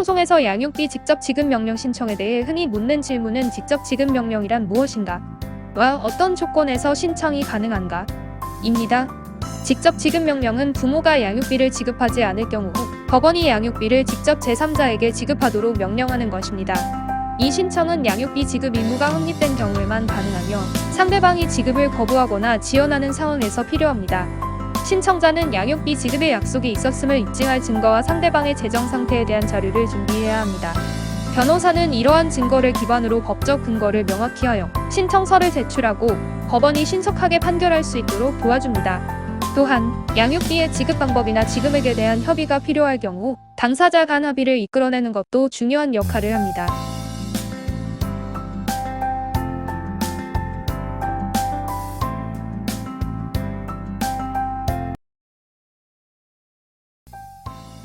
소송에서 양육비 직접 지급 명령 신청에 대해 흔히 묻는 질문은 직접 지급 명령이란 무엇인가? 와 어떤 조건에서 신청이 가능한가? 입니다. 직접 지급 명령은 부모가 양육비를 지급하지 않을 경우 법원이 양육비를 직접 제3자에게 지급하도록 명령하는 것입니다. 이 신청은 양육비 지급 의무가 확립된 경우에만 가능하며 상대방이 지급을 거부하거나 지연하는 상황에서 필요합니다. 신청자는 양육비 지급의 약속이 있었음을 입증할 증거와 상대방의 재정 상태에 대한 자료를 준비해야 합니다. 변호사는 이러한 증거를 기반으로 법적 근거를 명확히 하여 신청서를 제출하고 법원이 신속하게 판결할 수 있도록 도와줍니다. 또한 양육비의 지급 방법이나 지급액에 대한 협의가 필요할 경우 당사자 간 합의를 이끌어내는 것도 중요한 역할을 합니다.